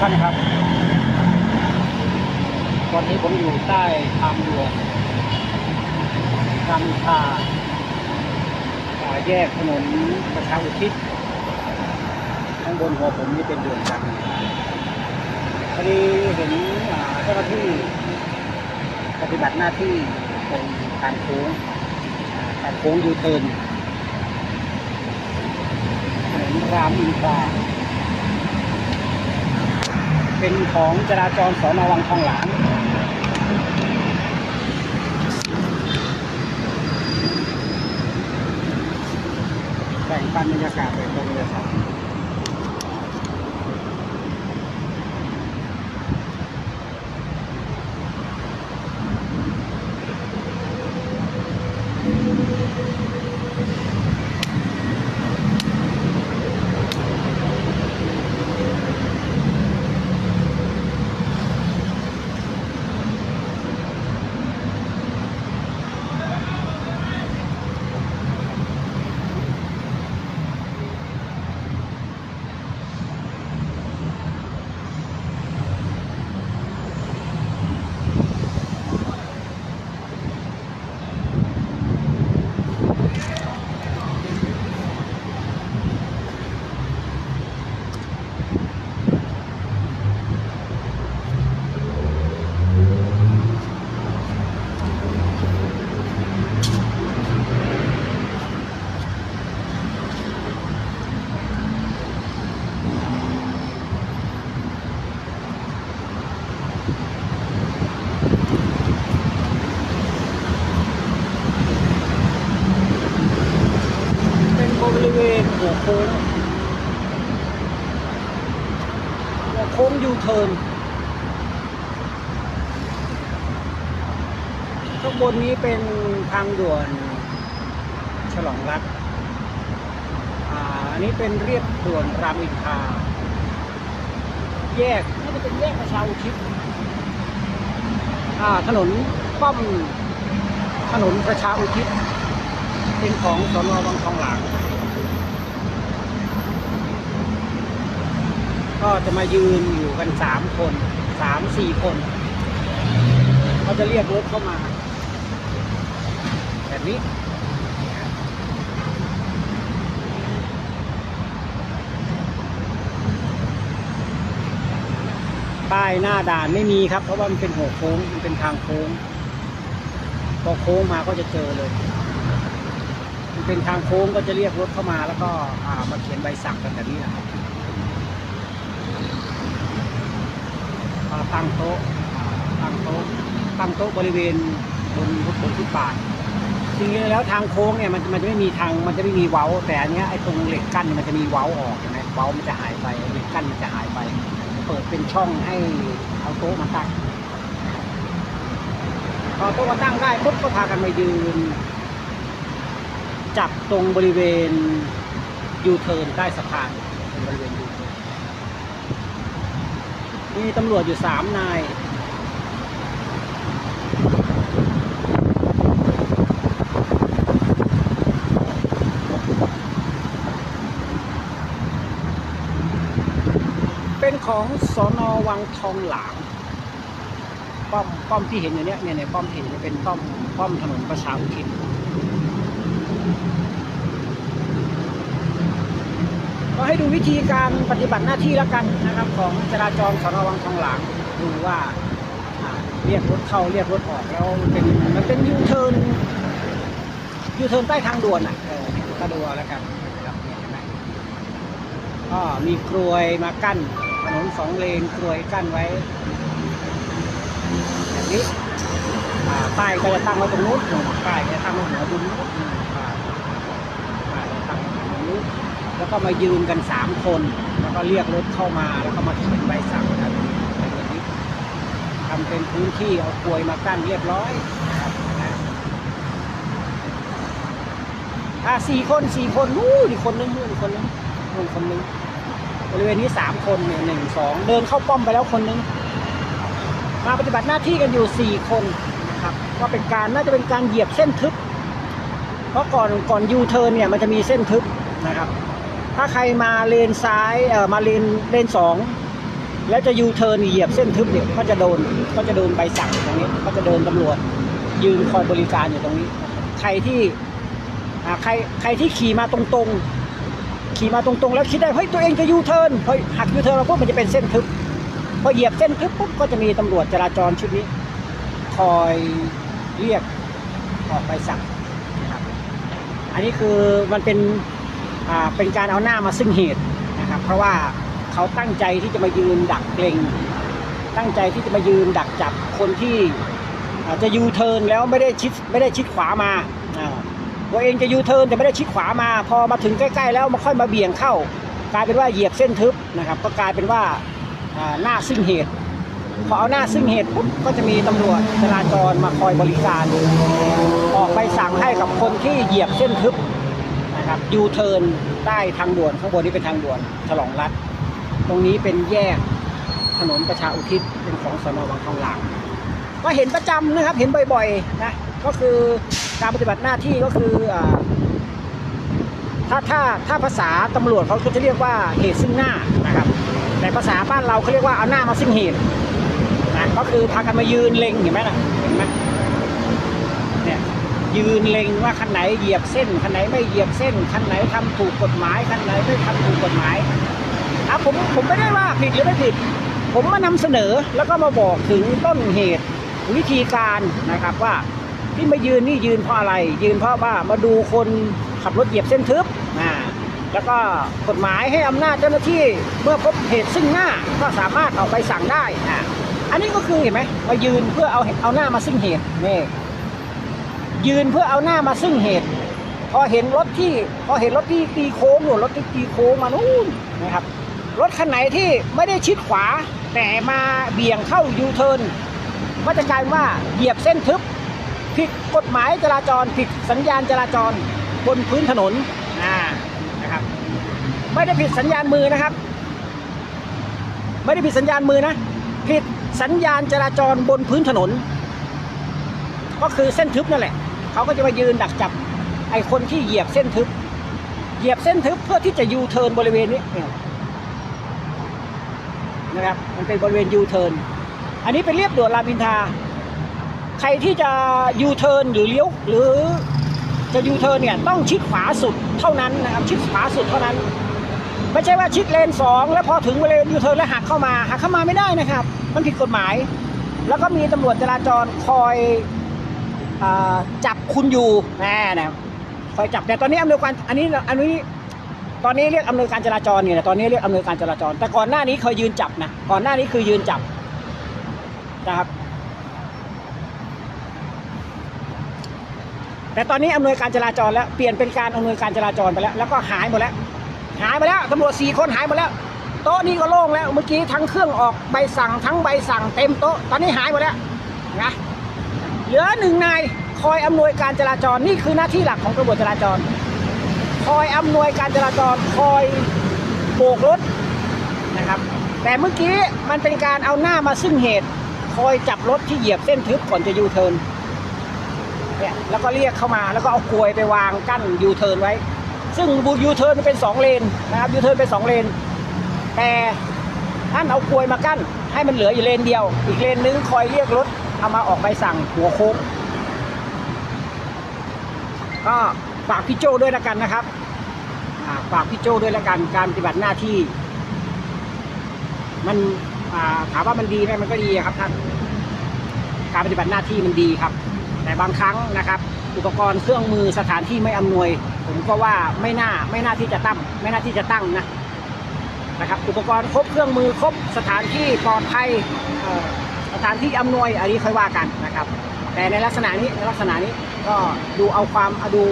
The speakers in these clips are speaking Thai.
ท่านครับตอนนี้ผมอยู่ใต้ทางด่วนรามอินทราอ่าแยกถนนประชาอุทิศข้างบนหัวผมนี่เป็นเดือนกันพอดีเห็นเจ้าหน้าที่ปฏิบัติหน้าที่ตรงทางโค้งอ่าทางโค้งยูเทิร์นถนนรามอินทรา เป็นของจราจรสอนอวังทองหลางแบ่งปันบรรยากาศไปตรงเลยครับ หัวโค้งหัวโค้งยูเทิร์นข้างบนนี้เป็นทางด่วนฉลองรัฐอ่าอันนี้เป็นเรียบด่วนรามอินทราแยกน่าจะเป็นแยกประชาอุทิศอ่าถนนป้อมถนนประชาอุทิศเป็นของสนวังทองหลาง ก็จะมายืนอยู่กันสามคนสามสี่คนเขาจะเรียกรถเข้ามาแบบนี้ป้ายหน้าด่านไม่มีครับ เพราะว่ามันเป็นหัวโค้งมันเป็นทางโค้งพอโค้งมาก็จะเจอเลยมันเป็นทางโค้งก็จะเรียกรถเข้ามาแล้วก็มาเขียนใบสั่งกันแบบนี้นะครับอ่า ตั้งโต๊ะตั้งโต๊ะตั้งโต๊ะบริเวณบนบนฟุตบาทจริงๆแล้วทางโค้งเนี่ยมันมันจะไม่มีทางมันจะไม่มีเว้า แต่อันเนี้ยไอ้ตรงเหล็กกั้นมันจะมีเว้าออกใช่ไหมเว้ามันจะหายไปเหล็กกั้นมันจะหายไป เปิดเป็นช่องให้เอาโต๊ะมาตั้งพอโต๊ะมาตั้งได้ปุ๊บก็พากันมายืน จับตรงบริเวณยูเทิร์นใต้สะพานเป็นบริเวณยู มีตำรวจอยู่สามนายเป็นของสอนอวังทองหลางป้อมป้อมที่เห็นอยู่เนี้ยเนี่ยในป้อมที่เห็นเป็นป้อมป้อมถนนประชาอุทิศ ก็ให้ดูวิธีการปฏิบัติหน้าที่แล้วกันนะครับ ของจราจรสนวังทองหลางดูว่าเรียกรถเข้าเรียกรถออกแล้วเป็นมันเป็นยูเทิร์นยูเทิร์นใต้ทางด่วนอะเออเนี่ยก็ดูแล้วกันนะครับเห็นไหมก็มีกลวยมากั้นถนนสองเลนกลวยกั้นไว้แบบนี้ป้ายก็จะตั้งไว้ตรงนู้นนู่นป้ายจะตั้งไว้หัวดุมนู้นอืมป้ายป้ายจะตั้งไว้ตรงนู้น แล้วก็มายืนกันสามคน แล้วก็เรียกรถเข้ามาแล้วก็มาเขียนใบสั่งนะครับในเรื่องนี้ทำเป็นพื้นที่เอากลวยมากั้นเรียบร้อยนะครับนะอ่าสี่คนสี่คนนู้นอีคนนึงนู่นอีคนนึงนู่นคนนึงบริเวณนี้สามคนเนี่ยหนึ่งสองเดินเข้าป้อมไปแล้วคนนึงมาปฏิบัติหน้าที่กันอยู่สี่คนนะครับก็เป็นการน่าจะเป็นการเหยียบเส้นทึบ เพราะก่อนก่อนยูเทิร์นเนี่ยมันจะมีเส้นทึบนะครับ ถ้าใครมาเลนซ้ายเอ่อมาเลนเลนสองแล้วจะยูเทิร์นเหยียบเส้นทึบเนี่ยก็จะโดนก็จะโดนใบสั่งตรงนี้ก็จะโดนตำรวจยืนคอยบริการอยู่ตรงนี้ ใครที่อ่าใครใครที่ขี่มาตรงๆ ขี่มาตรงๆ แล้วคิดได้เฮ้ยตัวเองจะยูเทิร์นพอหักยูเทิร์นมาปุ๊บมันจะเป็นเส้นทึบพอเหยียบเส้นทึบปุ๊บก็จะมีตำรวจจราจรชุดนี้ คอยเรียกออกใบสั่งนะครับอันนี้คือมันเป็น เป็นการเอาหน้ามาซึ่งเหตุนะครับ เพราะว่าเขาตั้งใจที่จะมายืนดักเกรงตั้งใจที่จะมายืนดักจับคนที่จะยูเทิร์นแล้วไม่ได้ชิดไม่ได้ชิดขวามาตัวเองจะยูเทิร์นแต่ไม่ได้ชิดขวามา พอมาถึงใกล้ๆ แล้วมาค่อยมาเบี่ยงเข้า กลายเป็นว่าเหยียบเส้นทึบนะครับ ก็กลายเป็นว่าหน้าซึ่งเหตุพอเอาหน้าซึ่งเหตุปุ๊บก็จะมีตำรวจจราจรมาคอยบริการ ออกใบสั่งให้กับคนที่เหยียบเส้นทึบ นะครับยูเทิร์นใต้ทางด่วนข้างบนนี้เป็นทางด่วนฉลองรัฐ ตรงนี้เป็นแยกถนนประชาอุทิศเป็นของสนวังทองหลางก็เห็นประจำนะครับเห็นบ่อยๆนะก็คือการปฏิบัติหน้าที่ก็คืออ่าถ้าถ้าถ้าภาษาตำรวจเขาจะเรียกว่าเหตุซึ่งหน้านะครับแต่ภาษาบ้านเราเขาเรียกว่าเอาหน้ามาซึ่งเหตุนะก็คือพากันมายืนเล็งเห็นไหมล่ะเห็นไหม ยืนเล็งว่าคันไหนเหยียบเส้นคันไหนไม่เหยียบเส้นคันไหนทำถูกกฎหมายคันไหนไม่ทำถูกกฎหมายอะผมผมไม่ได้ว่าผิดหรือไม่ผิด ผมมานำเสนอแล้วก็มาบอกถึงต้นเหตุวิธีการนะครับว่าที่มายืนนี่ยืนเพราะอะไร ยืนเพราะว่ามาดูคนขับรถเหยียบเส้นทึบอ่าแล้วก็กฎหมายให้อำนาจเจ้าหน้าที่เมื่อพบเหตุซึ่งหน้าก็สามารถออกไปสั่งได้อะอันนี้ก็คือเห็นไหมมายืนเพื่อเอาเอาหน้ามาซึ่งเหตุนี่ ยืนเพื่อเอาหน้ามาซึ่งเหตุ พอเห็นรถที่พอเห็นรถที่ตีโค้งหรือรถที่ตีโค้งมานู่นนะครับ รถคันไหนที่ไม่ได้ชิดขวาแต่มาเบี่ยงเข้ายูเทิร์นก็จะกลายว่าเหยียบเส้นทึบผิดกฎหมายจราจรผิดสัญญาณจราจรบนพื้นถนนนะครับ ไม่ได้ผิดสัญญาณมือนะครับ ไม่ได้ผิดสัญญาณมือนะผิดสัญญาณจราจรบนพื้นถนน ก็คือเส้นทึบนั่นแหละ เขาก็จะมายืนดักจับไอ้คนที่เหยียบเส้นทึบ เหยียบเส้นทึบเพื่อที่จะยูเทิร์นบริเวณนี้เนี่ยนะครับมันเป็นบริเวณยูเทิร์นอันนี้เป็นเรียบด่วนรามอินทาใครที่จะยูเทิร์นหรือเลี้ยวหรือจะยูเทิร์นเนี่ยต้องชิดขวาสุดเท่านั้นนะครับชิดขวาสุดเท่านั้น ไม่ใช่ว่าชิดเลนสองแล้วพอถึงบริเลนยูเทิร์นแล้วหักเข้ามาหักเข้ามาไม่ได้นะครับ มันผิดกฎหมาย แล้วก็มีตำรวจจราจรคอย จับคุณอยู่แน่นะคอยจับแต่ตอนนี้อำนวยการอันนี้อันนี้ตอนนี้เรียกอำนวยการจราจรเนี่ยตอนนี้เรียกอำนวยการจราจร แต่ก่อนหน้านี้เคยยืนจับนะก่อนหน้านี้คือยืนจับนะครับแต่ตอนนี้อำนวยการจราจรแล้วเปลี่ยนเป็นการอำนวยการจราจรไปแล้ว แล้วก็หายหมดแล้ว หายไปแล้วตำรวจสี่คนหายหมดแล้ว โต๊ะนี้ก็โล่งแล้วเมื่อกี้ทั้งเครื่องออกใบสั่งทั้งใบสั่งเต็มโต๊ะตอนนี้หายหมดแล้วนะ เหลือหนึ่งนายคอยอำนวยการจราจรนี่คือหน้าที่หลักของตำรวจจราจร คอยอำนวยการจราจรคอยโบกรถนะครับ แต่เมื่อกี้มันเป็นการเอาหน้ามาซึ่งเหตุ คอยจับรถที่เหยียบเส้นทึบก่อนจะยูเทิร์นเนี่ยแล้วก็เรียกเข้ามาแล้วก็เอากลวยไปวางกั้นยูเทิร์นไว้ ซึ่งบูยูเทิร์นเป็นสองเลนนะครับยูเทิร์นเป็นสองเลน แต่ท่านเอากลวยมากั้นให้มันเหลืออยู่เลนเดียว อีกเลนนึงคอยเรียกรถ เอามาออกใบสั่งหัวโค้งก็ฝากพี่โจ้ด้วยละกันนะครับฝากพี่โจ้ด้วยละกันการปฏิบัติหน้าที่ มันถามว่ามันดีไหมมันก็ดีครับท่านการปฏิบัติหน้าที่มันดีครับ แต่บางครั้งนะครับ อุปกรณ์เครื่องมือสถานที่ไม่อำนวย ผมก็ว่าไม่น่าไม่น่าที่จะตั้ง ไม่น่าที่จะตั้งนะนะครับ อุปกรณ์ครบเครื่องมือครบสถานที่ปลอดภัยเสถานที่อำนวยอันนี้ค่อยว่ากันนะครับ แต่ในลักษณะนี้ในลักษณะนี้ก็ดูเอาความดู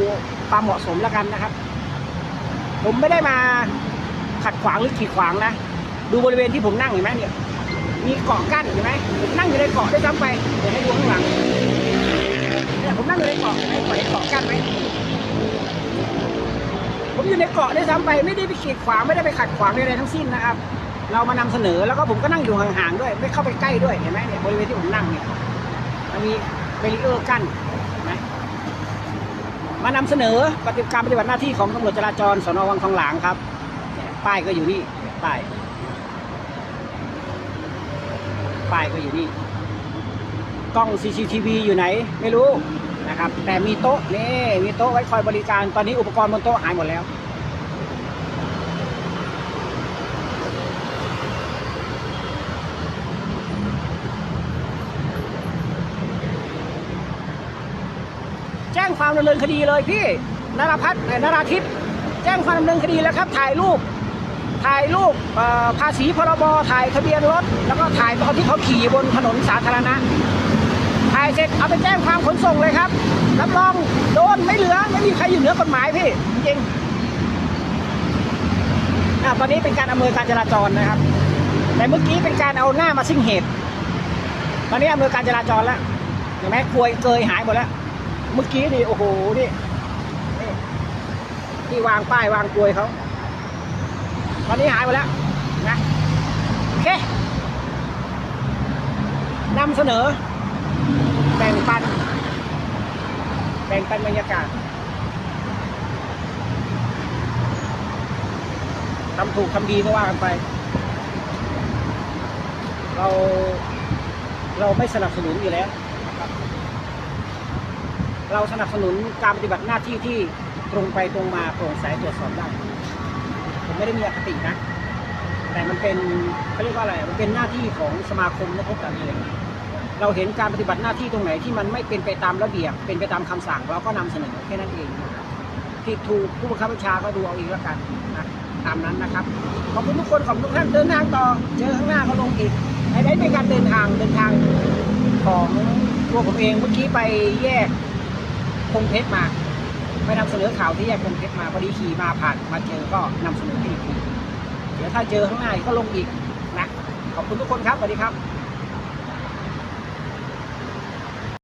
ความเหมาะสมแล้วกันนะครับ ผมไม่ได้มาขัดขวางหรือขีดขวางนะ ดูบริเวณที่ผมนั่งเห็นไหมเนี่ยมีเกาะกั้นเห็นไหมผมนั่งอยู่ในเกาะได้วยซ้ำไปเดี๋ยวให้ดูข้างหลังเนี่ยผมนั่งอยู่ในเกาะไอ้เกาะไอ้เกาะกั้นไหมผมอยู่ในเกาะได้วยซ้ำไปไม่ได้ไปขีดขวางไม่ได้ไปขัดขวางอะไรทั้งสิ้นนะครับ เรามานำเสนอแล้วก็ผมก็นั่งอยู่ห่างๆด้วย ไม่เข้าไปใกล้ด้วยเห็นไหมเนี่ยบริเวณที่ผมนั่งเนี่ยมันมีเบรีเออร์กั้นนไหมมานำเสนอปฏิบัติการปฏิบัติหน้าที่ของตำรวจจราจรสนวังทองหลางครับป้ายก็อยู่นี่ป้ายป้ายก็อยู่นี่กล้อง CCTV อยู่ไหน ไม่รู้นะครับ แต่มีโต๊ะนี่มีโต๊ะไว้คอยบริการตอนนี้อุปกรณ์บนโต๊ะหายหมดแล้ว ความดำเนินคดีเลยพี่นราพัฒน์นราทิพย์แจ้งความดำเนินคดีแล้วครับ ถ่ายรูป ถ่ายรูปภาษีพรบถ่ายทะเบียนรถ แล้วก็ถ่ายตอนที่เขาขี่บนถนนสาธารณะ ถ่ายเสร็จเอาไปแจ้งความขนส่งเลยครับรับรองโดนไม่เหลือไม่มีใครอยู่เหนือกฎหมายพี่จริงอะตอนนี้เป็นการอำนวยการจราจรนะครับ แต่เมื่อกี้เป็นการเอาหน้ามาซึ่งเหตุ ตอนนี้อำนวยการจราจรแล้วเห็นไหมกลวยเกยหายหมดแล้ว เมื่อกี้นี่โอ้โหนี่นี่ที่วางป้ายวางกลวยเขาตอนนี้หายหมดแล้วนะโอเคนำเสนอแบ่งปันแบ่งปันบรรยากาศทำถูกทำดีก็ว่ากันไป เราเราไม่สนับสนุนอยู่แล้ว เราสนับสนุนการปฏิบัติหน้าที่ที่ตรงไปตรงมาโปร่งใสตรวจสอบได้ ผมไม่ได้มีอคตินะ แต่มันเป็นเขาเรียกว่าอะไร มันเป็นหน้าที่ของสมาคมนักรบการเมืองเราเห็นการปฏิบัติหน้าที่ตรงไหนที่มันไม่เป็นไปตามระเบียบ เป็นไปตามคำสั่งเราก็นำเสนอแค่นั้นเองผิดถูกผู้บังคับบัญชาก็ดูเอาเองแล้วกันนะตามนั้นนะครับ ขอบคุณทุกคนขอบคุณทุกท่านเดินทางต่อ เจอข้างหน้าก็ลงอีกไอ้ได้เป็นการเดินทางเดินทางของตัวผมเองเมื่อกี้ไปแยก พงเพชรมาไปนำเสนอข่าวที่แยกพงเพชรมาพอดีขี่มาผ่านมาเจอก็นำเสนอให้อีกทีเดี๋ยวถ้าเจอข้างหน้ากก็ลงอีกนะขอบคุณทุกคนครับสวัสดีครับ